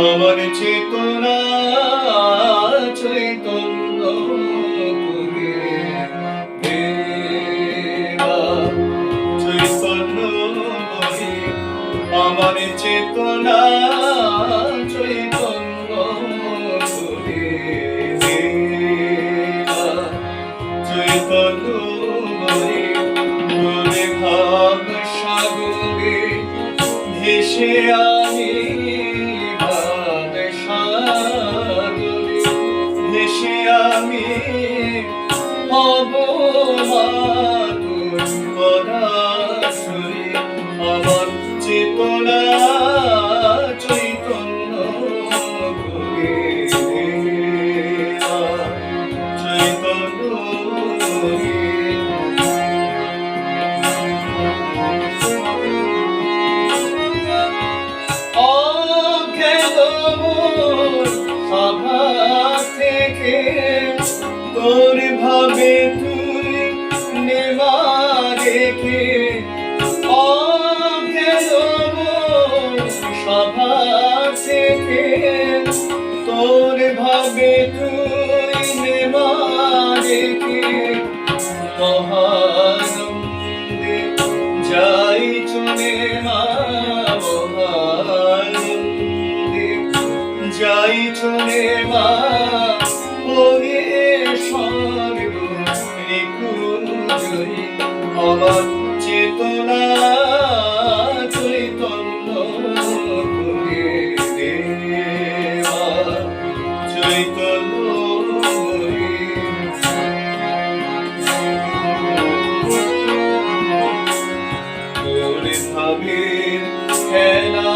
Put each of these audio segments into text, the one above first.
আমার চেতনা চৈতন্য চৈতন্য আমার চেতনা চৈতন্য চৈতন্য ভাব সাগরে ভেসে আমি আমি হব আমার চেতনা থেকে তোর ভাবে তুই নেমা রেখে মহানন্দে যাই মা মহানন্দে যাই চলে মা ওরে সর্ব নিকুঞ্জয়ী আমার তোরে ভাবে খেলা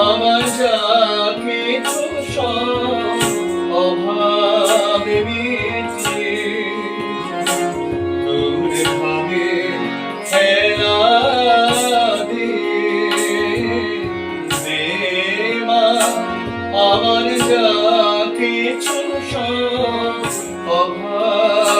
আমার যা কিছু সব অভাবে মিটিয়ে তোরে ভাবে খেলা আমার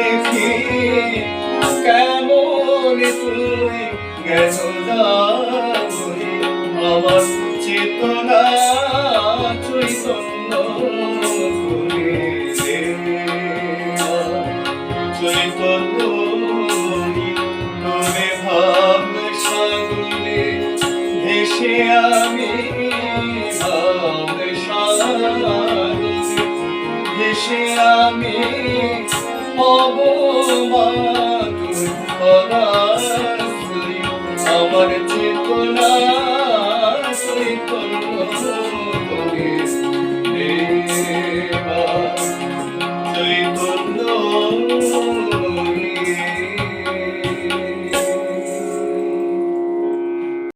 দেখি কেমন জ্ঞান দাবি আমার চেতনা চৈতন্য। চৈতন্য করে ভাব সাগরে, ভেসে আমি ভাব সাগরে, ভেসে আমি। আমার চেতনা